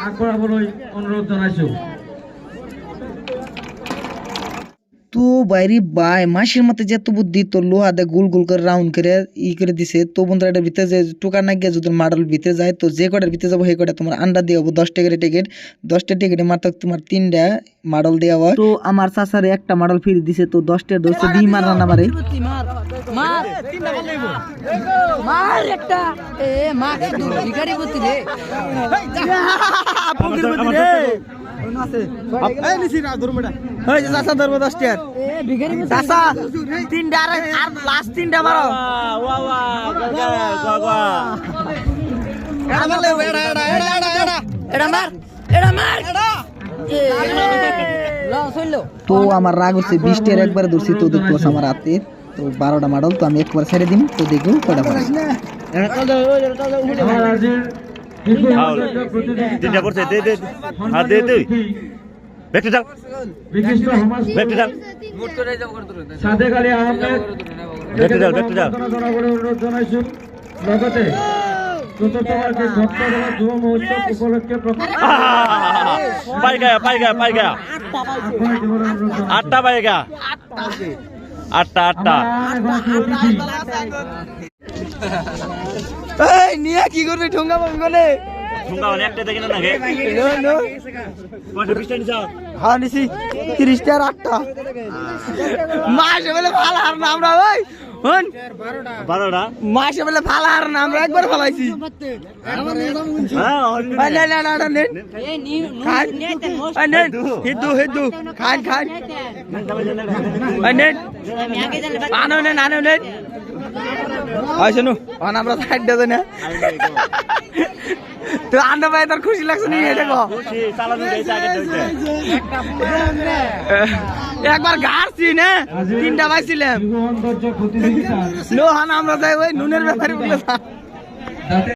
আগবঢ়াবলৈ অনুৰোধ জনাইছোঁ। তো বাইরে বাই মাসির মতো যে এত বুদ্ধি তো লোহা দিয়ে গোল গোল করে রাউন্ড করে ই করে দিছে। তো বন্ধুরা এটার ভিতরে যে টোকা না গিয়ে যদি মাডল ভিতরে যায় তো যে কটার ভিতরে যাব সেই কটা তোমার আন্ডা দিয়ে হব। দশ টাকার টিকিট দশটা টিকিটে মাত্র তোমার তিনটা মাডল দেওয়া হয়। তো আমার চাচারে একটা মাডল ফিরে দিছে তো দশটা ধরছে দুই মার রান্না মারে মার মার একটা। এ ভিখারি বুদ্ধি রে। ভিখারি বুদ্ধি চাচা তিনটা আর আর লাস্ট তিনটা মারো তো আমার রাগ হচ্ছে বিশটার একবারে ধরছি তো দেখতে পাচ্ছ আমার হাতে তো বারোটা মাডল তো আমি একবার ছেড়ে দিন তো দেখো কটা তিনটা পড়ছে দে দে হ্যাঁ দে দে ব্যাগটা দাও বিশিষ্ট সমাজ ব্যাগটা দাও সাদেক আলী আহমেদ। ব্যক্তি দাও, ব্যক্তি। জনাবলৈ অনুৰোধ জনাইছোঁ। লগতে চতুৰ্থ বাৰ্ষিক ভক্তজনৰ যুৱ মহোৎসৱ উপলক্ষে পাই গয়া পাই গয়া পাই গয়া। আগবঢ়াই দিবলৈ অনুৰোধ জনাইছোঁ আটটা পাই গয়া। আটটা আটটা। আমাৰ এখন অতিথি এই নিয়ে কি করবি ঠোঙ্গা পাবি কোনে ঠুঙ্গা না নাকি? নিছ হ্যাঁ নিছি। আটটা। মাসে বলে ভালো হার না আমরা ওই হন। বারোটা? মাসে বলে ভালো হার না আমরা একবার ফালাইছি হ্যাঁ না না না না নেন এ নি নেন হিদু হিদু খান খান। নেন আনো নেন আনো নেন আয় শুনু। আমরা সাইড দেব না তো আন্না ভাই তোর খুশি লাগছে নি? আগে ধরতে। একবার গাড়ছি না? তিনটা পাইছিলাম যুৱ সৌন্দৰ্য লোহান আমরা যাই ওই নুনের ব্যাপারে বলে